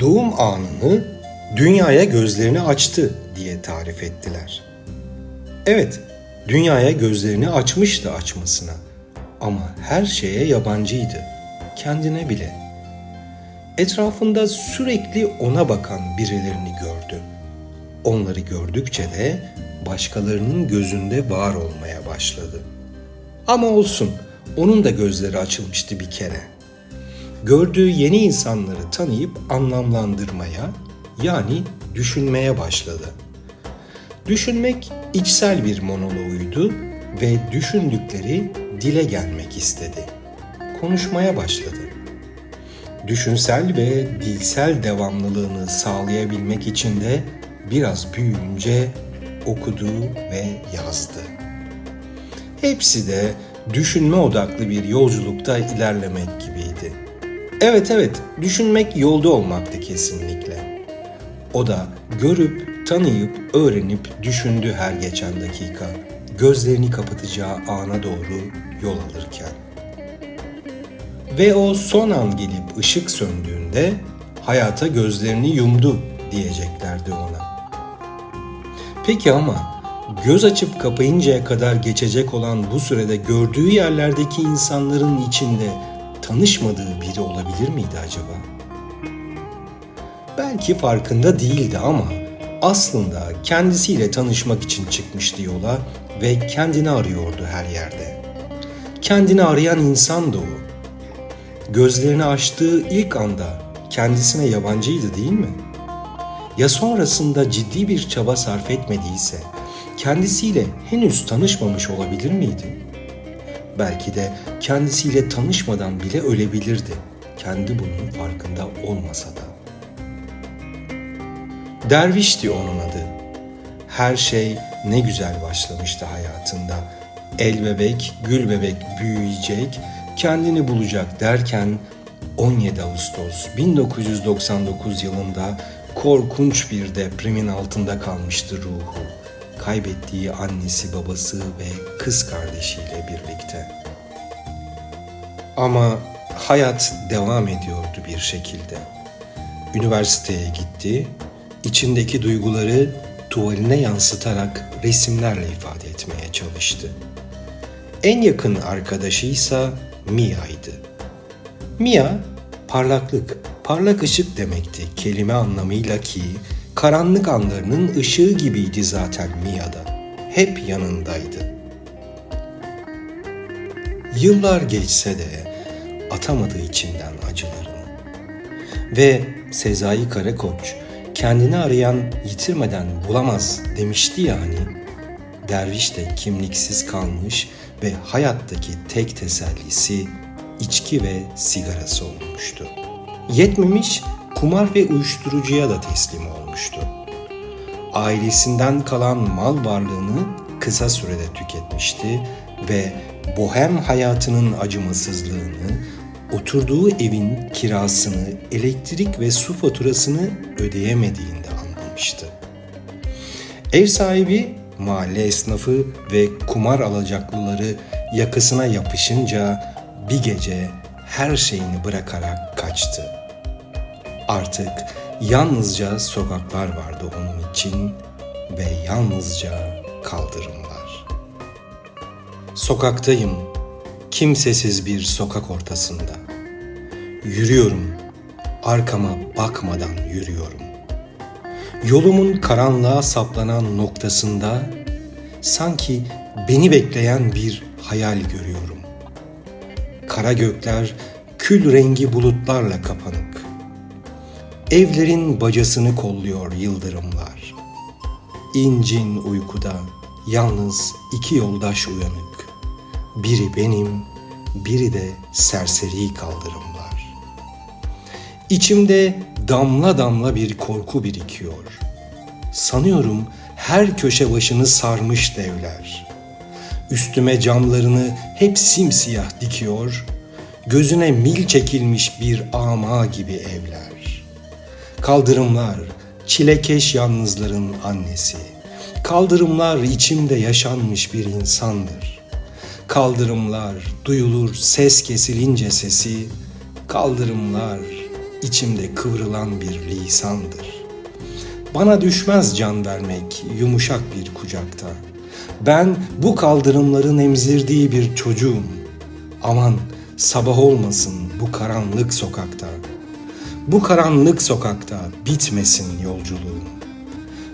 doğum anını dünyaya gözlerini açtı diye tarif ettiler. Evet, dünyaya gözlerini açmıştı açmasına ama her şeye yabancıydı, kendine bile. Etrafında sürekli ona bakan birilerini gördü. Onları gördükçe de başkalarının gözünde var olmaya başladı. Ama olsun, onun da gözleri açılmıştı bir kere. Gördüğü yeni insanları tanıyıp anlamlandırmaya, yani düşünmeye başladı. Düşünmek içsel bir monoloğuydu ve düşündükleri dile gelmek istedi. Konuşmaya başladı. Düşünsel ve dilsel devamlılığını sağlayabilmek için de biraz büyüyünce okudu ve yazdı. Hepsi de düşünme odaklı bir yolculukta ilerlemek gibiydi. Evet evet, düşünmek yolda olmaktı kesinlikle. O da görüp, tanıyıp, öğrenip düşündü her geçen dakika. Gözlerini kapatacağı ana doğru yol alırken. Ve o son an gelip ışık söndüğünde hayata gözlerini yumdu diyeceklerdi ona. Peki ama göz açıp kapayıncaya kadar geçecek olan bu sürede gördüğü yerlerdeki insanların içinde tanışmadığı biri olabilir miydi acaba? Belki farkında değildi ama aslında kendisiyle tanışmak için çıkmıştı yola ve kendini arıyordu her yerde. Kendini arayan insandı o. Gözlerini açtığı ilk anda kendisine yabancıydı değil mi? Ya sonrasında ciddi bir çaba sarf etmediyse kendisiyle henüz tanışmamış olabilir miydi? Belki de kendisiyle tanışmadan bile ölebilirdi. Kendi bunun farkında olmasa da. Dervişti onun adı. Her şey ne güzel başlamıştı hayatında. El bebek, gül bebek büyüyecek, kendini bulacak derken 17 Ağustos 1999 yılında korkunç bir depremin altında kalmıştı ruhu. Kaybettiği annesi, babası ve kız kardeşiyle birlikte. Ama hayat devam ediyordu bir şekilde. Üniversiteye gitti, içindeki duyguları tuvaline yansıtarak resimlerle ifade etmeye çalıştı. En yakın arkadaşıysa Mia'ydı. Mia, parlaklık, parlak ışık demekti kelime anlamıyla ki karanlık anlarının ışığı gibiydi zaten Mia'da. Hep yanındaydı. Yıllar geçse de atamadı içinden acılarını. Ve Sezai Karakoç kendini arayan yitirmeden bulamaz demişti ya hani. Derviş de kimliksiz kalmış ve hayattaki tek tesellisi içki ve sigarası olmuştu. Yetmemiş kumar ve uyuşturucuya da teslim olmuştu. Ailesinden kalan mal varlığını kısa sürede tüketmişti ve bohem hayatının acımasızlığını, oturduğu evin kirasını, elektrik ve su faturasını ödeyemediğinde anlamıştı. Ev sahibi, mahalle esnafı ve kumar alacaklıları yakasına yapışınca bir gece her şeyini bırakarak kaçtı. Artık yalnızca sokaklar vardı onun için ve yalnızca kaldırımlar. Sokaktayım, kimsesiz bir sokak ortasında. Yürüyorum, arkama bakmadan yürüyorum. Yolumun karanlığa saplanan noktasında sanki beni bekleyen bir hayal görüyorum. Kara gökler kül rengi bulutlarla kapanık. Evlerin bacasını kolluyor yıldırımlar. İncin uykuda yalnız iki yoldaş uyanık. Biri benim, biri de serseri kaldırımlar. İçimde damla damla bir korku birikiyor. Sanıyorum her köşe başını sarmış devler. Üstüme camlarını hep simsiyah dikiyor, gözüne mil çekilmiş bir ama gibi evler. Kaldırımlar, çilekeş yalnızların annesi. Kaldırımlar içimde yaşanmış bir insandır. Kaldırımlar duyulur ses kesilince sesi. Kaldırımlar içimde kıvrılan bir lisandır. Bana düşmez can vermek yumuşak bir kucakta. Ben bu kaldırımların emzirdiği bir çocuğum. Aman sabah olmasın bu karanlık sokakta. Bu karanlık sokakta bitmesin yolculuğum.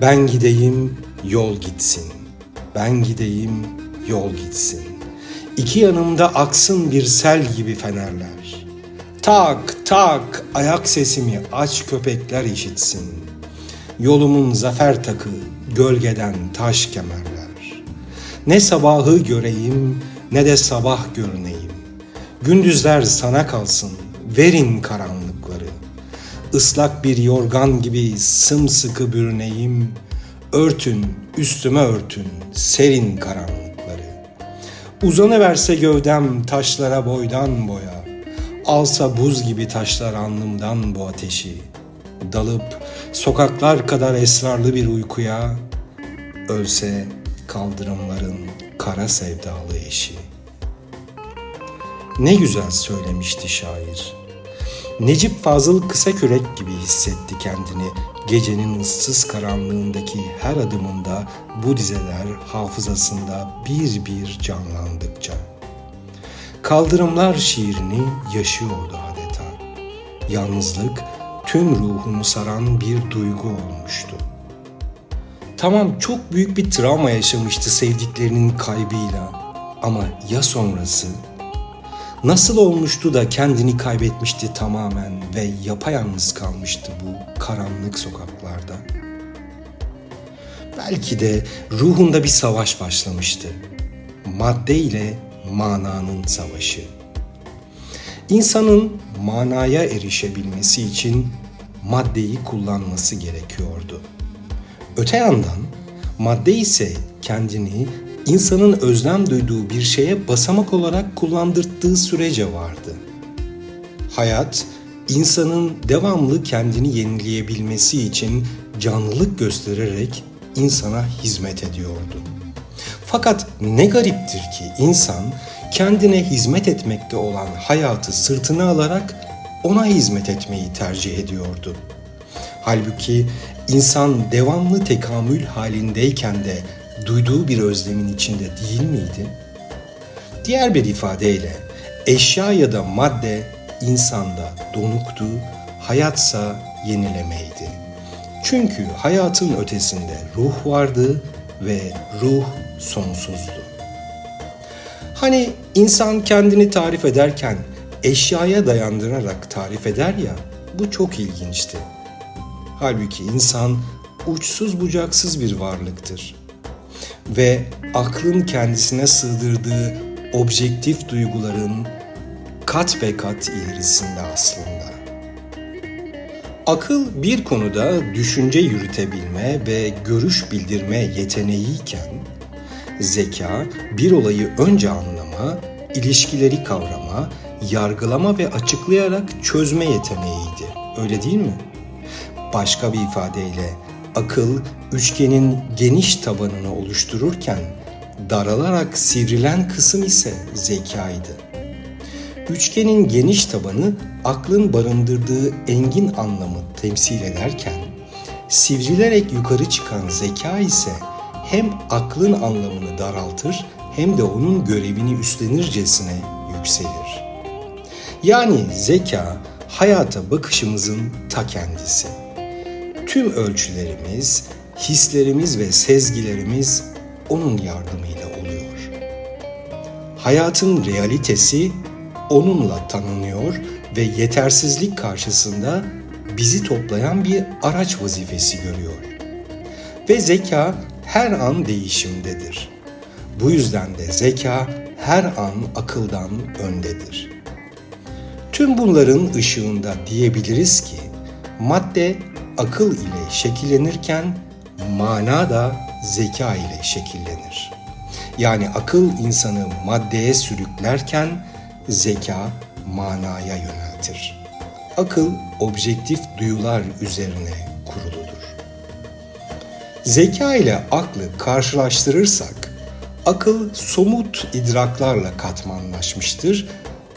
Ben gideyim, yol gitsin. Ben gideyim, yol gitsin. İki yanımda aksın bir sel gibi fenerler. Tak tak ayak sesimi aç köpekler işitsin. Yolumun zafer takı gölgeden taş kemerler. Ne sabahı göreyim ne de sabah görüneyim. Gündüzler sana kalsın verin karanlıkları. Islak bir yorgan gibi sımsıkı bürüneyim. Örtün, üstüme örtün, serin karanlıkları. Uzanıverse gövdem taşlara boydan boya. Alsa buz gibi taşlar alnımdan bu ateşi. Dalıp sokaklar kadar esrarlı bir uykuya. Ölse kaldırımların kara sevdalı eşi. Ne güzel söylemişti şair. Necip Fazıl Kısakürek gibi hissetti kendini gecenin ıssız karanlığındaki her adımında bu dizeler hafızasında bir bir canlandıkça. Kaldırımlar şiirini yaşıyordu adeta. Yalnızlık tüm ruhunu saran bir duygu olmuştu. Tamam çok büyük bir travma yaşamıştı sevdiklerinin kaybıyla ama ya sonrası? Nasıl olmuştu da kendini kaybetmişti tamamen ve yapayalnız kalmıştı bu karanlık sokaklarda? Belki de ruhunda bir savaş başlamıştı. Madde ile mananın savaşı. İnsanın manaya erişebilmesi için maddeyi kullanması gerekiyordu. Öte yandan madde ise kendini insanın özlem duyduğu bir şeye basamak olarak kullandırttığı sürece vardı. Hayat, insanın devamlı kendini yenileyebilmesi için canlılık göstererek insana hizmet ediyordu. Fakat ne gariptir ki insan kendine hizmet etmekte olan hayatı sırtına alarak ona hizmet etmeyi tercih ediyordu. Halbuki insan devamlı tekamül halindeyken de duyduğu bir özlemin içinde değil miydi? Diğer bir ifadeyle eşya ya da madde insanda donuktu, hayatsa yenilemeydi. Çünkü hayatın ötesinde ruh vardı ve ruh sonsuzdu. Hani insan kendini tarif ederken eşyaya dayandırarak tarif eder ya, bu çok ilginçti. Halbuki insan uçsuz bucaksız bir varlıktır. Ve aklın kendisine sığdırdığı objektif duyguların kat be kat ilerisinde aslında. Akıl bir konuda düşünce yürütebilme ve görüş bildirme yeteneğiyken, zeka bir olayı önce anlama, ilişkileri kavrama, yargılama ve açıklayarak çözme yeteneğiydi. Öyle değil mi? Başka bir ifadeyle akıl üçgenin geniş tabanını oluştururken daralarak sivrilen kısım ise zekaydı. Üçgenin geniş tabanı aklın barındırdığı engin anlamı temsil ederken sivrilerek yukarı çıkan zeka ise hem aklın anlamını daraltır hem de onun görevini üstlenircesine yükselir. Yani zeka hayata bakışımızın ta kendisi. Tüm ölçülerimiz, hislerimiz ve sezgilerimiz onun yardımıyla oluyor. Hayatın realitesi onunla tanınıyor ve yetersizlik karşısında bizi toplayan bir araç vazifesi görüyor. Ve zeka her an değişimdedir. Bu yüzden de zeka her an akıldan öndedir. Tüm bunların ışığında diyebiliriz ki madde akıl ile şekillenirken mana da zeka ile şekillenir. Yani akıl insanı maddeye sürüklerken zeka manaya yöneltir. Akıl objektif duyular üzerine kuruludur. Zeka ile aklı karşılaştırırsak akıl somut idraklarla katmanlaşmıştır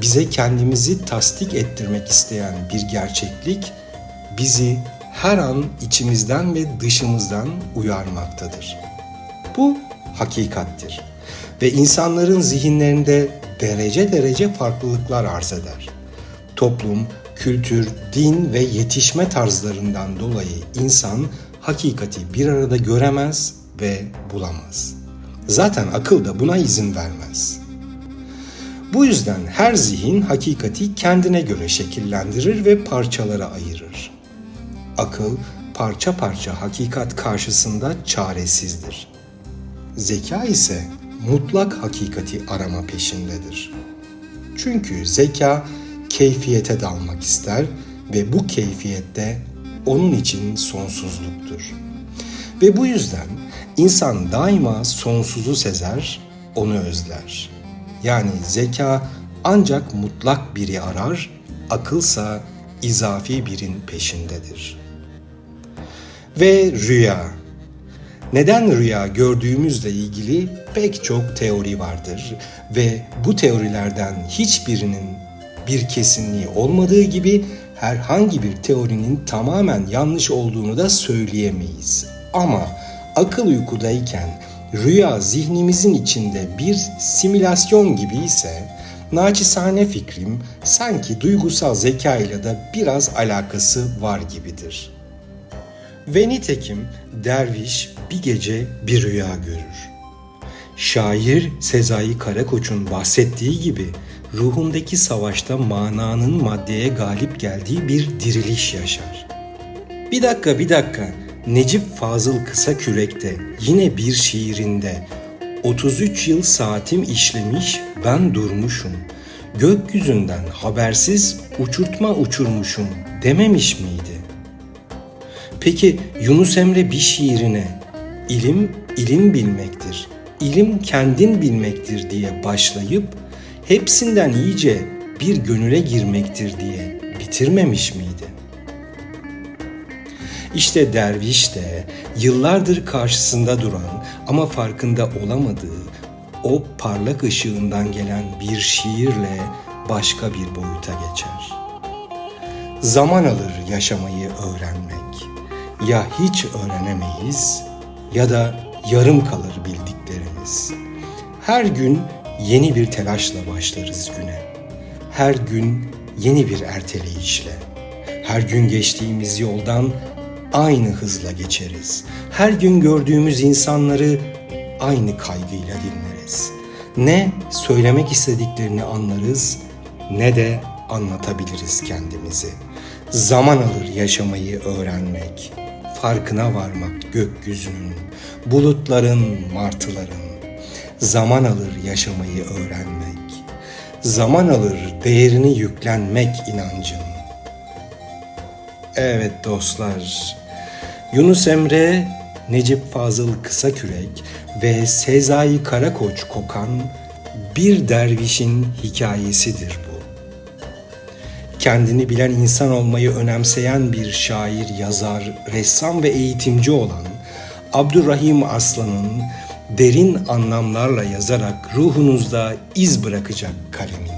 bize kendimizi tasdik ettirmek isteyen bir gerçeklik bizi her an içimizden ve dışımızdan uyarmaktadır. Bu hakikattir ve insanların zihinlerinde derece derece farklılıklar arz eder. Toplum, kültür, din ve yetişme tarzlarından dolayı insan hakikati bir arada göremez ve bulamaz. Zaten akıl da buna izin vermez. Bu yüzden her zihin hakikati kendine göre şekillendirir ve parçalara ayırır. Akıl parça parça hakikat karşısında çaresizdir. Zeka ise mutlak hakikati arama peşindedir. Çünkü zeka keyfiyete dalmak ister ve bu keyfiyette onun için sonsuzluktur. Ve bu yüzden insan daima sonsuzu sezer, onu özler. Yani zeka ancak mutlak biri arar, akılsa izafi birin peşindedir. Ve rüya. Neden rüya gördüğümüzle ilgili pek çok teori vardır ve bu teorilerden hiçbirinin bir kesinliği olmadığı gibi herhangi bir teorinin tamamen yanlış olduğunu da söyleyemeyiz. Ama akıl uykudayken rüya zihnimizin içinde bir simülasyon gibi ise naçizane fikrim sanki duygusal zeka ile de biraz alakası var gibidir. Ve nitekim derviş bir gece bir rüya görür. Şair Sezai Karakoç'un bahsettiği gibi ruhundaki savaşta mananın maddeye galip geldiği bir diriliş yaşar. Bir dakika bir dakika Necip Fazıl Kısakürek'te yine bir şiirinde 33 yıl saatim işlemiş ben durmuşum. Gökyüzünden habersiz uçurtma uçurmuşum dememiş miydi? Peki Yunus Emre bir şiirine ilim ilim bilmektir, ilim kendin bilmektir diye başlayıp hepsinden iyice bir gönüle girmektir diye bitirmemiş miydi? İşte derviş de yıllardır karşısında duran ama farkında olamadığı o parlak ışığından gelen bir şiirle başka bir boyuta geçer. Zaman alır yaşamayı öğrenmek. Ya hiç öğrenemeyiz ya da yarım kalır bildiklerimiz. Her gün yeni bir telaşla başlarız güne. Her gün yeni bir erteleyişle. Her gün geçtiğimiz yoldan aynı hızla geçeriz. Her gün gördüğümüz insanları aynı kaygıyla dinleriz. Ne söylemek istediklerini anlarız ne de anlatabiliriz kendimizi. Zaman alır yaşamayı öğrenmek, farkına varmak gökyüzünün, bulutların, martıların. Zaman alır yaşamayı öğrenmek. Zaman alır değerini yüklenmek inancın. Evet dostlar, Yunus Emre, Necip Fazıl Kısakürek ve Sezai Karakoç kokan bir dervişin hikayesidir bu. Kendini bilen insan olmayı önemseyen bir şair, yazar, ressam ve eğitimci olan Abdurrahim Aslan'ın derin anlamlarla yazarak ruhunuzda iz bırakacak kalemi.